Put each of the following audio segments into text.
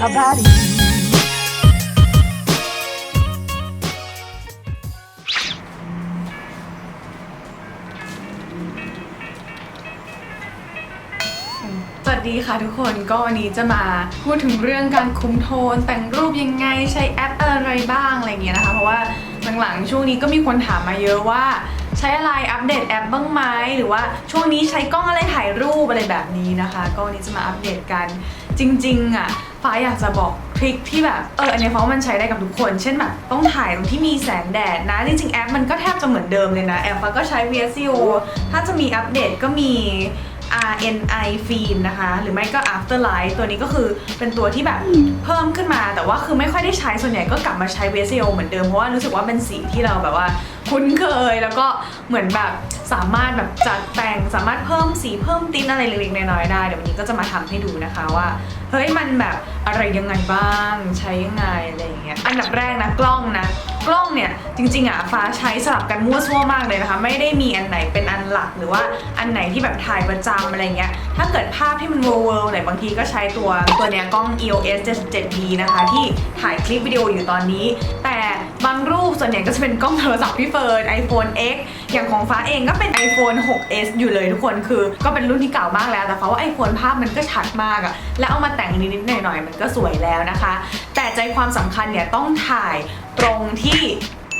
about you. สวัสดีค่ะทุกคนก็วันนี้จะมาพูดถึงเรื่องการคุมโทน แต่งรูปยังไงใช้แอปอะไรบ้างอะไรเงี้ยนะคะ เพราะว่าหลังๆช่วงนี้ก็มีคนถามมาเยอะว่า ใช้อะไรอัปเดตแอปบ้างไหมหรือว่าช่วงนี้ใช้กล้องอะไรถ่ายรูปอะไรแบบนี้นะคะ ก็วันนี้จะมาอัปเดตกันจริงๆอะ ฟ้าอยากจะบอกทริคที่แบบเอออันนี้ยฟ้าว่ามันใช้ได้กับทุกคน เช่นแบบต้องถ่ายตรงที่มีแสงแดดนะ จริงๆแอปมันก็แทบจะเหมือนเดิมเลยนะ แอปฟ้าก็ใช้ VSCO ถ้าจะมีอัปเดตก็มี RNI Film นะคะ หรือไม่ก็ Afterlight ตัวนี้ก็คือเป็นตัวที่แบบเพิ่มขึ้นมา แต่ว่าคือไม่ค่อยได้ใช้ส่วนใหญ่ก็กลับมาใช้ VSCO เหมือนเดิมเพราะว่ารู้สึกว่าเป็นสีที่เราแบบว่า คุ้นเคยแล้วก็เหมือนแบบสามารถแบบจัดแต่งสามารถเพิ่มสีเพิ่มติ้นอะไรเล็กๆน้อยๆได้เดี๋ยววันนี้ก็จะมาทำให้ดูนะคะว่าเฮ้ยมันแบบอะไรยังไงบ้างใช้ยังไงอะไรอย่างเงี้ยอันดับแรกนะกล้องนะกล้องเนี่ยจริงๆอะฟ้าใช้สลับกันมั่วซั่วมากเลยนะคะ ไม่ได้มีอันไหนเป็นอันหลักหรือว่าอันไหนที่แบบถ่ายประจำอะไรเงี้ย ถ้าเกิดภาพที่มันเวอร์เวอร์เนี่ยบางทีก็ใช้ตัวตัวเนี้ยกล้อง EOS 77D นะคะ ที่ถ่ายคลิปวิดีโออยู่ตอนนี้ แต่บางรูปส่วนใหญ่ก็จะเป็นกล้องโทรศัพท์พี่เฟิร์น iPhone X อย่างของฟ้าเองก็เป็น iPhone 6s อยู่เลยทุกคนคือ ก็เป็นรุ่นที่เก่ามากแล้วแต่ฟ้าว่า iPhone ภาพมันก็ชัดมากอะแล้วเอามาแต่งนิดๆหน่อยๆมันก็สวยแล้วนะคะ แต่ใจความสำคัญเนี่ยต้องถ่ายตรงที่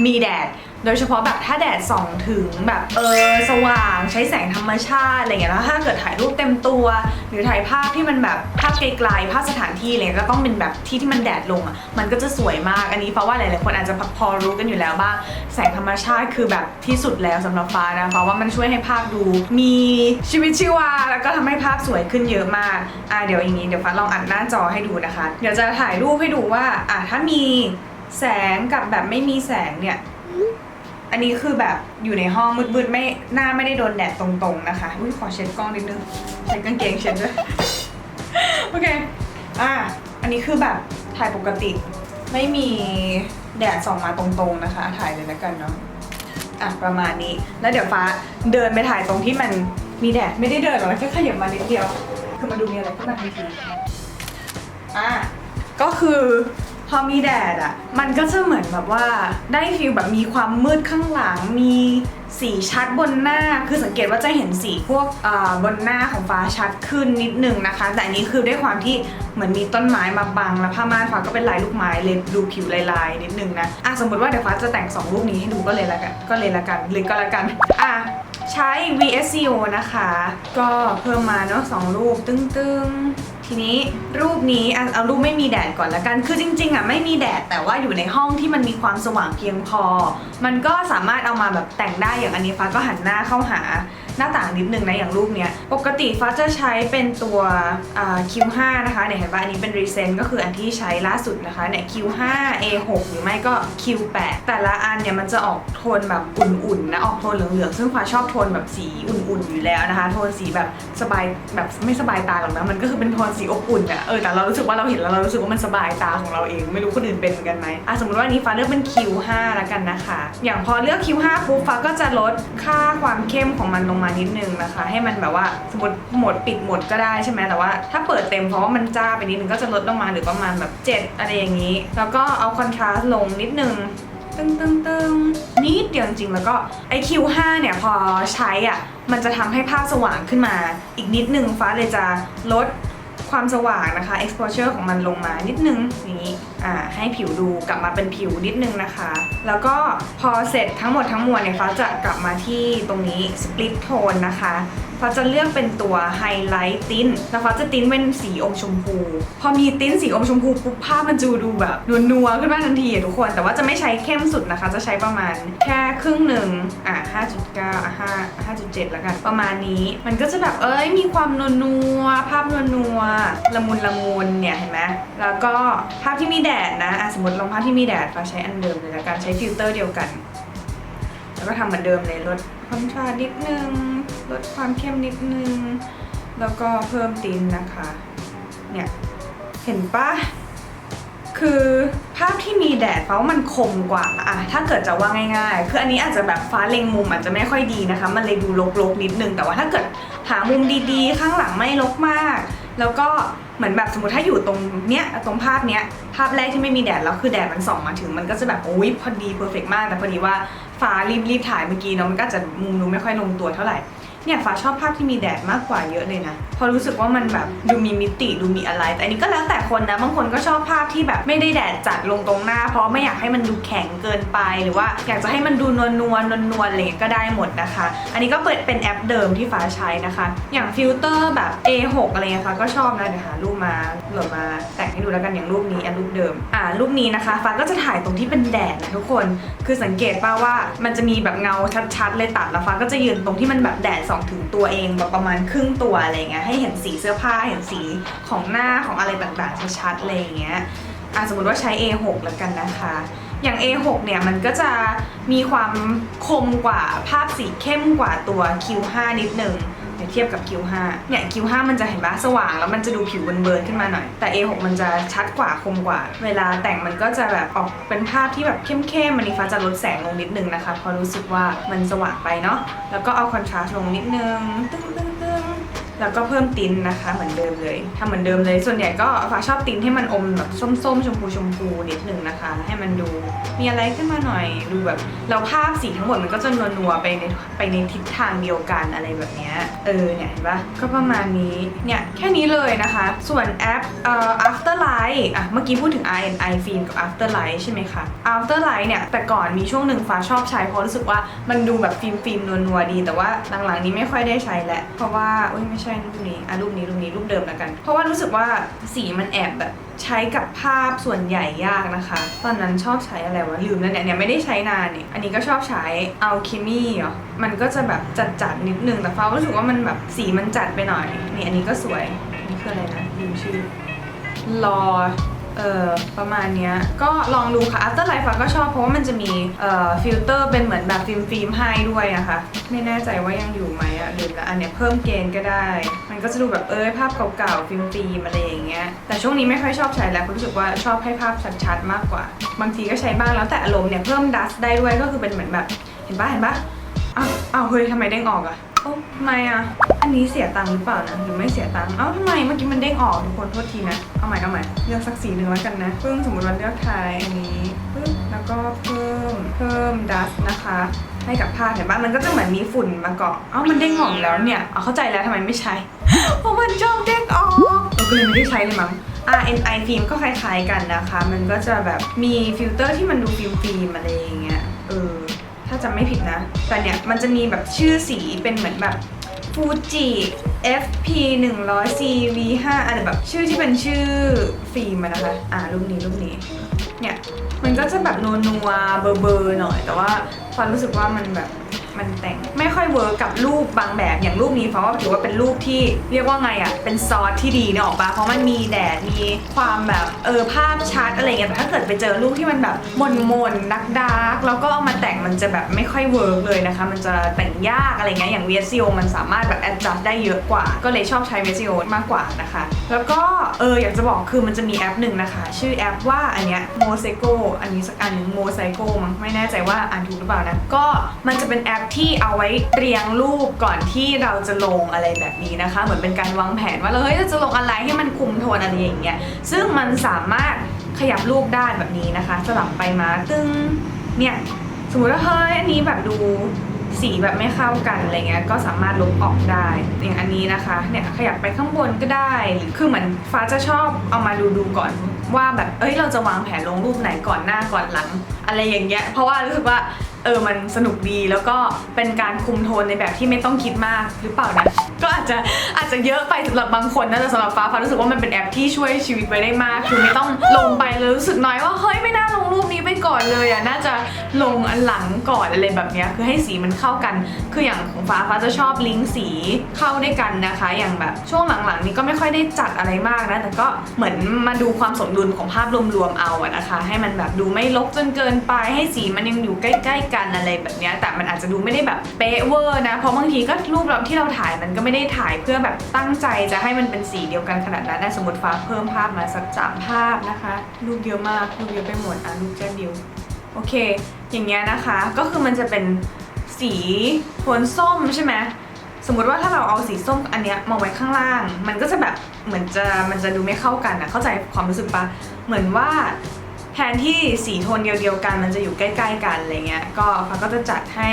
มีแดด โดยเฉพาะแบบถ้าแดดส่องถึงแบบเออสว่างใช้แสงธรรมชาติอะไรเงี้ยแล้วถ้าเกิดถ่ายรูปเต็มตัว หรือถ่ายภาพที่มันแบบภาพไกลๆภาพสถานที่อะไรเงี้ยก็ต้องเป็นแบบที่ที่มันแดดลงอะมันก็จะสวยมากอันนี้เพราะว่าหลายๆคนอาจจะพอรู้กันอยู่แล้วบ้างแสงธรรมชาติคือแบบที่สุดแล้วสำหรับฟ้านะเพราะว่ามันช่วยให้ภาพดู มีชีวิตชีวา แล้วก็ทำให้ภาพสวยขึ้นเยอะมากอะเดี๋ยวอย่างนี้เดี๋ยวฟ้าลองอัดหน้าจอให้ดูนะคะ เดี๋ยวจะถ่ายรูปให้ดูว่าอะถ้ามีแสงกับแบบไม่มีแสงเนี่ย อันนี้คือแบบอยู่ในห้องมืดๆไม่หน้าไม่ได้โดนแดดตรงๆนะคะ อุ้ยขอเช็ดกล้องนิดนึงเช็ดกางเกงเช็ดด้วย โอเค อะ อันนี้คือแบบถ่ายปกติ ไม่มีแดดส่องมาตรงๆนะคะ ถ่ายเลยแล้วกันเนาะ อะประมาณนี้ แล้วเดี๋ยวฟ้าเดินไปถ่ายตรงที่มันมีแดดไม่ได้เดินหรอกแค่ขยับมานิดเดียว คือมาดูมีอะไรขึ้นมาทันทีอะก็คือ พอมีแดดอะ มันก็จะเหมือนแบบว่าได้ฟีลแบบมีความมืดข้างหลัง มีสีชัดบนหน้า คือสังเกตว่าจะเห็นสีพวกอ่าบนหน้าของฟ้าชัดขึ้นนิดนึงนะคะ แต่อันนี้คือด้วยความที่เหมือนมีต้นไม้มาบัง แล้วผ้าม่านฟ้าก็เป็นลายลูกไม้เลยดูผิวลายๆนิดนึงนะ อะสมมติว่าเดี๋ยวฟ้าจะแต่งสองรูปนี้ให้ดูก็เลยละกัน ก็เลยละกันหรือก็ละกัน อะใช้ VSCO นะคะ ก็เพิ่มมาเนาะสองรูปตึ้งๆ ทีนี้รูปนี้อะเอารูปไม่มีแดดก่อนละกัน คือจริงๆอะไม่มีแดดแต่ว่าอยู่ในห้องที่มันมีความสว่างเพียงพอ มันก็สามารถเอามาแบบแต่งได้อย่างอันนี้ฟ้าก็หันหน้าเข้าหา หน้าต่างนิดนึงนะอย่างรูปเนี้ยปกติฟ้าจะใช้เป็นตัว Q5 นะคะเนี่ยเห็นปะอันนี้เป็น recent ก็คืออันที่ใช้ล่าสุดนะคะเนี่ย Q5 A6 หรือไม่ก็ Q8 แต่ละอันเนี่ยมันจะออกโทนแบบอุ่นๆนะออกโทนเหลืองๆซึ่งฟ้าชอบโทนแบบสีอุ่นๆอยู่แล้วนะคะ โทนสีแบบสบายแบบไม่สบายตาหรอกนะมันก็คือเป็นโทนสีอบอุ่นอะเออแต่เรารู้สึกว่าเราเห็นแล้วเรารู้สึกว่ามันสบายตาของเราเองไม่รู้คนอื่นเป็นเหมือนกันไหมอะสมมติว่านนี้ฟ้าเลือกเป็น Q5 แล้วกันนะคะ อย่างพอเลือก Q5 ปุ๊บฟ้าก็จะลดค่าความเข้มของมันลงมานิดนึงนะคะ ให้มันแบบว่าสมมติหมดปิดหมดก็ได้ใช่ไหมแต่ว่าถ้าเปิดเต็มเพราะว่ามันจ้าไปนิดนึงก็จะลดลงมาหรือประมาณแบบ 7 อะไรอย่างนี้ แล้วก็เอาคอนทราสต์ลงนิดนึงตึงตึงตึงนิดเดียวจริงแล้วก็ไอ Q5 เนี่ยพอใช้อะมันจะทำให้ภาพสว่างขึ้นมา อีกนิดนึงฟ้าเลยจะลดความสว่างนะคะ exposure ของมันลงมานิดนึงอย่างนี้อ่าให้ผิวดูกลับมาเป็นผิวนิดนึงนะคะ แล้วก็พอเสร็จทั้งหมดทั้งมวลเนี่ยฟ้าจะกลับมาที่ตรงนี้ split tone นะคะฟ้าจะเลือกเป็นตัว highlight ติ้นแล้วฟ้าจะติ้นเป็นสีอมชมพู พอมีติ้นสีอมชมพูปุ๊บภาพมันจะดูแบบนัวๆขึ้นมาทันทีทุกคน แต่ว่าจะไม่ใช้เข้มสุดนะคะ จะใช้ประมาณแค่ครึ่งหนึ่งอะ5.9อะ5 5.7 แล้วกัน ประมาณนี้ มันก็จะแบบเอ้ยมีความนัวๆภาพนัวๆละมุนละมุนเนี่ยเห็นไหมแล้วก็ภาพที่มีแดดนะะสมมติลองภาที่มีแดดฟ้าใช้อันเดิมเลยละกันใช้ฟิลเตอร์เดียวกัน แล้วก็ทำเหมือนเดิมเลยลดคอนทรานิดนึงลดความเข้มนิดนึง แล้วก็เพิ่มตินนะคะ เนี่ยเห็นปะคือภาพที่มีแดดเพราะมันคมกว่าอะถ้าเกิดจะว่าง่ายๆ คืออันนี้อาจจะแบบฟ้าเล็งมุมอาจจะไม่ค่อยดีนะคะ มันเลยดูลกๆนิดนึง แต่ว่าถ้าเกิดหามุมดีๆ ข้างหลังไม่ลกมาก แล้วก็ เหมือนแบบสมมติถ้าอยู่ตรงเนี้ยตรงภาพเนี้ยภาพแรกที่ไม่มีแดดแล้วคือแดดมันส่องมาถึงมันก็จะแบบโอ้ยพอดีเพอร์เฟกมาก แต่พอดีว่าฟ้ารีบรีบถ่ายเมื่อกี้เนาะมันก็จะมุมนูไม่ค่อยลงตัวเท่าไหร่ เนี่ยฟ้าชอบภาพที่มีแดดมากกว่าเยอะเลยนะพอรู้สึกว่ามันแบบดูมีมิติดูมีอะไร แต่อันนี้ก็แล้วแต่คนนะบางคนก็ชอบภาพที่แบบไม่ได้แดดจัดลงตรงหน้า เพราะไม่อยากให้มันดูแข็งเกินไปหรือว่า อยากจะให้มันดูนวลนวลนวลนวลอะไรเงี้ยก็ได้หมดนะคะ อันนี้ก็เปิดเป็นแอปเดิมที่ฟ้าใช้นะคะ อย่างฟิลเตอร์แบบ A6 อะไรเงี้ยฟ้าก็ชอบนะเดี๋ยวหารูปมาโหลดมาแต่งให้ดูแล้วกันอย่างรูปนี้อันรูปเดิมอ่ารูปนี้นะคะฟ้าก็จะถ่ายตรงที่เป็นแดดนะทุกคน คือสังเกตป่าว่ามันจะมีแบบเงาชัดๆเลยตัดแล้วฟ้าก็จะยืนตรงที่มันแบบแดดสองถึงตัวเองแบบประมาณครึ่งตัวอะไรเงี้ยให้เห็นสีเสื้อผ้าเห็นสีของหน้าของอะไรต่างๆชัดๆอะไรอย่างเงี้ยอะสมมติว่าใช้ A6 แล้วกันนะคะ อย่าง A6 เนี่ยมันก็จะมีความคมกว่าภาพสีเข้มกว่าตัว Q5 นิดนึง เดี๋ยวเทียบกับ Q5 เนี่ย Q5 มันจะเห็นปะสว่างแล้วมันจะดูผิวเบิร์นๆขึ้นมาหน่อย แต่ A6 มันจะชัดกว่าคมกว่า เวลาแต่งมันก็จะแบบออกเป็นภาพที่แบบเข้มๆมันนี่ฟ้าจะลดแสงลงนิดนึงนะคะเพราะรู้สึกว่ามันสว่างไปเนาะแล้วก็เอาคอนทราสต์ลงนิดนึงตึ้งตึ้งตึ้ง แล้วก็เพิ่มติ้นนะคะเหมือนเดิมเลยทำเหมือนเดิมเลย ส่วนใหญ่ก็ฟ้าชอบติ้นให้มันอมแบบส้มๆ ชมพูชมพูนิดหนึ่งนะคะ ให้มันดูมีอะไรขึ้นมาหน่อยดูแบบแล้วภาพสีทั้งหมดมันก็จะนัวๆไปในไปในทิศทางเดียวกันอะไรแบบเนี้ยเออเนี่ยเห็นปะก็ประมาณนี้เนี่ยแค่นี้เลยนะคะ ส่วนแอปเอ่อ Afterlight อะเมื่อกี้พูดถึง INI Film กับ Afterlight ใช่ไหมคะ Afterlight เนี่ยแต่ก่อนมีช่วงหนึ่งฟ้าชอบใช้เพราะรู้สึกว่ามันดูแบบฟิล์มฟิล์มนัวๆดี แต่ว่าหลังๆนี้ไม่ค่อยได้ใช้แล้วเพราะว่าอุ้ยไม่ใช่รูปนี้อะรูปนี้รูปนี้รูปเดิมแล้วกัน เพราะว่ารู้สึกว่าสีมันแอบแบบใช้กับภาพส่วนใหญ่ยากนะคะ ตอนนั้นชอบใช้อะไรวะลืมแล้วเนี่ยเนี่ยไม่ได้ใช้นานเนี่ยอันนี้ก็ชอบใช้ Alchemy เหรอมันก็จะแบบจัดๆนิดนึงแต่ฟ้ารู้สึกว่ามันแบบสีมันจัดไปหน่อยนี่อันนี้ก็สวยนี่คืออะไรนะลืมชื่อรอ เอ่อประมาณเนี้ยก็ลองดูค่ะ Afterlife ฟ้าก็ชอบเพราะว่ามันจะมีเอ่อฟิลเตอร์เป็นเหมือนแบบฟิล์มฟิล์มให้ด้วยนะคะ ไม่แน่ใจว่ายังอยู่ไหมอะลืมละอันเนี้ยเพิ่มเกณฑ์ก็ได้ มันก็จะดูแบบเอ้ยภาพเก่าๆฟิล์มฟิล์มอะไรอย่างเงี้ยแต่ช่วงนี้ไม่ค่อยชอบใช้แล้วเพราะรู้สึกว่าชอบให้ภาพชัดๆมากกว่า บางทีก็ใช้บ้างแล้วแต่อารมณ์เนี่ยเพิ่มดัสได้ด้วยก็คือเป็นเหมือนแบบเห็นปะเห็นปะอ้าวอ้าวเฮ้ยทำไมเด้งออกอะาทำไมอะอันนี้เสียตังค์หรือเปล่านะ หรือไม่เสียตังค์ เอ้าทำไม เมื่อกี้มันเด้งออกทุกคนโทษทีนะ เอาใหม่เอาใหม่ เลือกสักสีหนึ่งแล้วกันนะปึ้งสมมติว่าเลือกไทยอันนี้ปึ๊บแล้วก็เพิ่ม เพิ่มดัสนะคะ ให้กับภาพเห็นปะมันก็จะเหมือนมีฝุ่นมาเกาะ เอ้ามันเด้งออกแล้วเนี่ย เอาเข้าใจแล้วทำไมไม่ใช้ เพราะมันชอบเด้งออกเราก็เลยไม่ได้ใช้เลยมั้ง RNI ฟิล์มก็คล้ายๆกันนะคะ มันก็จะแบบมีฟิลเตอร์ที่มันดูฟิล์มฟิล์มๆอะไรอย่างเงี้ย เออถ้าจำไม่ผิดนะ แต่เนี่ยมันจะมีแบบชื่อสีเป็นเหมือนแบบฟูจิ FP 100 CV 5อะไรแบบชื่อที่เป็นชื่อฟิล์มอะนะคะ อ่ารูปนี้รูปนี้ เนี่ย มันก็จะแบบนัวนัวเบอร์เบอร์หน่อย แต่ว่าฟันรู้สึกว่ามันแบบ มันแต่งไม่ค่อยเวิร์กกับรูปบางแบบอย่างรูปนี้ฟังว่าถือว่าเป็นรูปที่เรียกว่าไงอะเป็นซอสที่ดีเนี่ยออกปะเพราะมันมีแดดมีความแบบเออภาพชัดอะไรเงี้ยแต่ถ้าเกิดไปเจอรูปที่มันแบบมนมนดักดักแล้วก็เอามาแต่งมันจะแบบไม่ค่อยเวิร์กเลยนะคะ มันจะแต่งยากอะไรเงี้ยอย่าง VSCO มันสามารถแบบ adjust ได้เยอะกว่า ก็เลยชอบใช้ VSCO มากกว่านะคะ แล้วก็เอออยากจะบอกคือมันจะมีแอปหนึ่งนะคะ ชื่อแอปว่าอันเนี้ย Mosaico อันนี้สักอันหนึ่ง Mosaico มั้งไม่แน่ใจว่าอ่านถูกหรือเปล่านะก็มันจะเป็นแอปที่เอาไว้เรียงรูปก่อนที่เราจะลงอะไรแบบนี้นะคะ เหมือนเป็นการวางแผนว่าเราเฮ้ยเราจะลงอะไรให้มันคุมโทนอะไรอย่างเงี้ยซึ่งมันสามารถขยับรูปได้แบบนี้นะคะ สลับไปมาตึ้งเนี่ยสมมติว่าเฮ้ยอันนี้แบบดูสีแบบไม่เข้ากันอะไรเงี้ยก็สามารถลบออกได้ อย่างอันนี้นะคะเนี่ยขยับไปข้างบนก็ได้หรือคือเหมือนฟ้าจะชอบเอามาดูดูก่อนว่าแบบเอ้ยเราจะวางแผนลงรูปไหนก่อนหน้าก่อนหลัง อะไรอย่างเงี้ยเพราะว่ารู้สึกว่า ออมันสนุกดีแล้วก็เป็นการคุมโทนในแบบที่ไม่ต้องคิดมากหรือเปล่านะ ก็อาจจะอาจจะเยอะไปสำหรับบางคนนะแต่สำหรับฟ้าฟ้ารู้สึกว่ามันเป็นแอปที่ช่วยชีวิตไว้ได้มาก คือไม่ต้องลงไปเลยรู้สึกน้อยว่าเฮ้ยไม่น่าลงรูปนี้ไปก่อนเลยอะน่าจะลงอันหลังก่อนอะไรแบบนี้คือให้สีมันเข้ากัน คืออย่างของฟ้าฟ้าจะชอบลิงก์สีเข้าด้วยกันนะคะ อย่างแบบช่วงหลังๆ นี้ก็ไม่ค่อยได้จัดอะไรมากนะ แต่ก็เหมือนมาดูความสมดุลของภาพรวมๆเอาอะนะคะ ให้มันแบบดูไม่ลกจนเกินไปให้สีมันยังอยู่ใกล้ๆกันอะไรแบบเนี้ยแต่มันอาจจะดูไม่ได้แบบเป๊ะเวอร์นะ เพราะบางทีก็รูปเราที่เราถ่ายมันก็ไม่ได้ถ่ายเพื่อแบบตั้งใจจะให้มันเป็นสีเดียวกันขนาดนั้นนะสมมติฟ้าเพิ่มภาพมาสักสามภาพนะคะรูปเยอะมากรูปเยอะไปหมดอะรูปแจ้ดิวโอเค อย่างเงี้ยนะคะก็คือมันจะเป็นสีโทนส้มใช่ไหมสมมติว่าถ้าเราเอาสีส้มอันเนี้ยมาไว้ข้างล่าง มันก็จะแบบเหมือนจะมันจะดูไม่เข้ากันอะเข้าใจความรู้สึกปะเหมือนว่า แทนที่สีโทนเดียวๆกัน มันจะอยู่ใกล้ๆกันอะไรเงี้ยก็ฟ้าก็จะจัดให้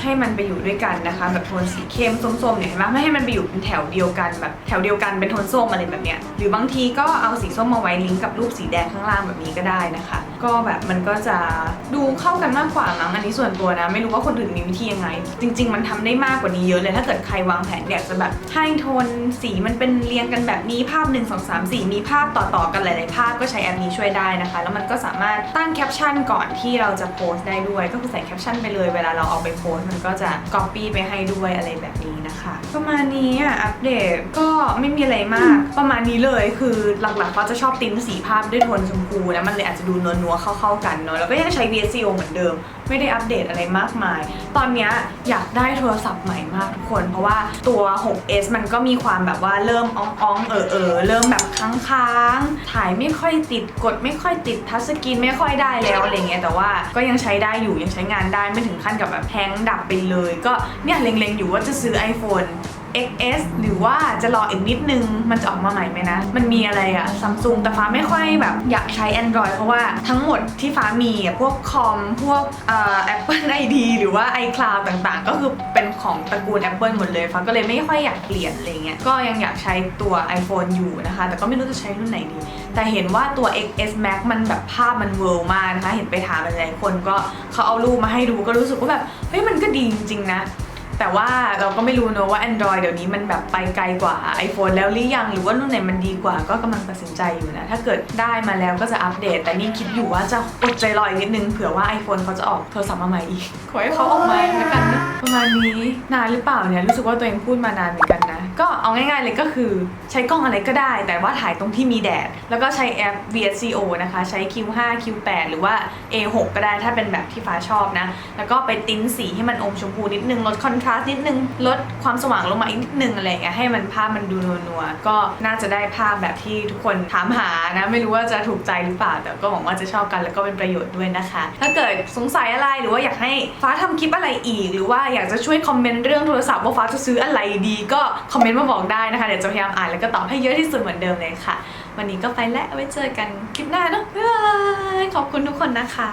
ให้มันไปอยู่ด้วยกันนะคะแบบโทนสีเข้มส้มๆเนี่ยเห็นไหมไม่ให้มันไปอยู่เป็นแถวเดียวกันแบบแถวเดียวกันเป็นโทนส้มอะไรแบบเนี้ยหรือบางทีก็เอาสีส้มมาไว้ลิงก์กับรูปสีแดงข้างล่างแบบนี้ก็ได้นะคะ ก็แบบมันก็จะดูเข้ากันมากกว่ามั้งอันนี้ส่วนตัวนะ ไม่รู้ว่าคนอื่นมีวิธียังไง จริง ๆ มันทำได้มากกว่านี้เยอะเลยถ้าเกิดใครวางแผนอยากจะแบบให้โทนสีมันเป็นเรียงกันแบบนี้ภาพ 1 2 3 4 มีภาพต่อๆกันหลาย ๆ ภาพก็ใช้แอปนี้ช่วยได้นะคะ แล้วมันก็สามารถตั้งแคปชั่นก่อนที่เราจะโพสต์ได้ด้วย ก็คือใส่แคปชั่นไปเลยเวลาเราเอาไปโพสต์มันก็จะ copy ไปให้ด้วยอะไรแบบนี้นะคะประมาณนี้อะอัปเดตก็ไม่มีอะไรมาก ประมาณนี้เลยคือหลักๆเขาจะชอบติ้นสีภาพด้วยโทนชมพูนะมันเลยอาจจะดูนัวๆเข้าๆกันเนาะแล้วก็ยังใช้ VSCO เหมือนเดิม ไม่ได้อัปเดตอะไรมากมาย ตอนเนี้ยอยากได้โทรศัพท์ใหม่มากทุกคน เพราะว่าตัว 6s มันก็มีความแบบว่าเริ่มอ่องๆเออเออเริ่มแบบค้างๆ ถ่ายไม่ค่อยติดกดไม่ค่อยติดทัชสกรีนไม่ค่อยได้แล้วอะไรเงี้ยแต่ว่าก็ยังใช้ได้อยู่ยังใช้งานได้ไม่ถึงขั้นกับแบบแฮงดับไปเลย ก็เนี่ยเล็งๆอยู่ว่าจะซื้อ iPhone XS หรือว่าจะรออีกนิดนึง มันจะออกมาใหม่ไหมนะ มันมีอะไรอะซัมซุงแต่ฟ้าไม่ค่อยแบบอยากใช้ Android เพราะว่าทั้งหมดที่ฟ้ามีอะพวกคอม พวกเอ่อ Apple ID หรือว่า iCloud ต่างๆ ก็คือเป็นของตระกูล Apple หมดเลยฟ้าก็เลยไม่ค่อยอยากเปลี่ยนอะไรเงี้ยก็ยังอยากใช้ตัว iPhone อยู่นะคะ แต่ก็ไม่รู้จะใช้รุ่นไหนดี แต่เห็นว่าตัว XS Max มันแบบภาพมันเวิร์มากนะคะ เห็นไปถามหลายๆคนก็เขาเอารูปมาให้ดูก็รู้สึกว่าแบบเฮ้ยมันก็ดีจริงๆนะ แต่ว่าเราก็ไม่รู้เนอะว่า Android เดี๋ยวนี้มันแบบไปไกลกว่า iPhone แล้วหรือยัง หรือว่ารุ่นไหนมันดีกว่าก็กำลังตัดสินใจอยู่นะ ถ้าเกิดได้มาแล้วก็จะอัปเดต แต่นี่คิดอยู่ว่าจะอดใจรออีกนิดนึงเผื่อว่า iPhone เขาจะออกโทรศัพท์มาใหม่อีก ขอให้เขาออกมาแล้วกันนะประมาณนี้นานหรือเปล่าเนี่ยรู้สึกว่าตัวเองพูดมานานเหมือนกันนะ ก็ เอาง่ายๆเลยก็คือใช้กล้องอะไรก็ได้ แต่ว่าถ่ายตรงที่มีแดด แล้วก็ใช้แอป VSCO นะคะ ใช้ Q5 Q8 หรือว่า A6 ก็ได้ถ้าเป็นแบบที่ฟ้าชอบนะ แล้วก็ไปติ้นสีให้มันอมชมพูนิดนึง ลดคอนทราสต์นิดนึง ลดความสว่างลงมาอีกนิดนึงอะไรอย่างเงี้ยให้มันภาพมันดูนัวๆก็น่าจะได้ภาพแบบที่ทุกคนถามหานะ ไม่รู้ว่าจะถูกใจหรือเปล่า แต่ก็หวังว่าจะชอบกันแล้วก็เป็นประโยชน์ด้วยนะคะ ถ้าเกิดสงสัยอะไรหรือว่าอยากให้ฟ้าทำคลิปอะไรอีก หรือว่าอยากจะช่วยคอมเมนต์เรื่องโทรศัพท์ว่าฟ้าจะซื้ออะไรดี ก็คอมเมนต์มาบอกได้นะคะ เดี๋ยวจะพยายามอ่านแล้วก็ตอบให้เยอะที่สุดเหมือนเดิมเลยค่ะ วันนี้ก็ไปแล้วไว้เจอกันคลิปหน้าเนาะขอบคุณทุกคนนะคะ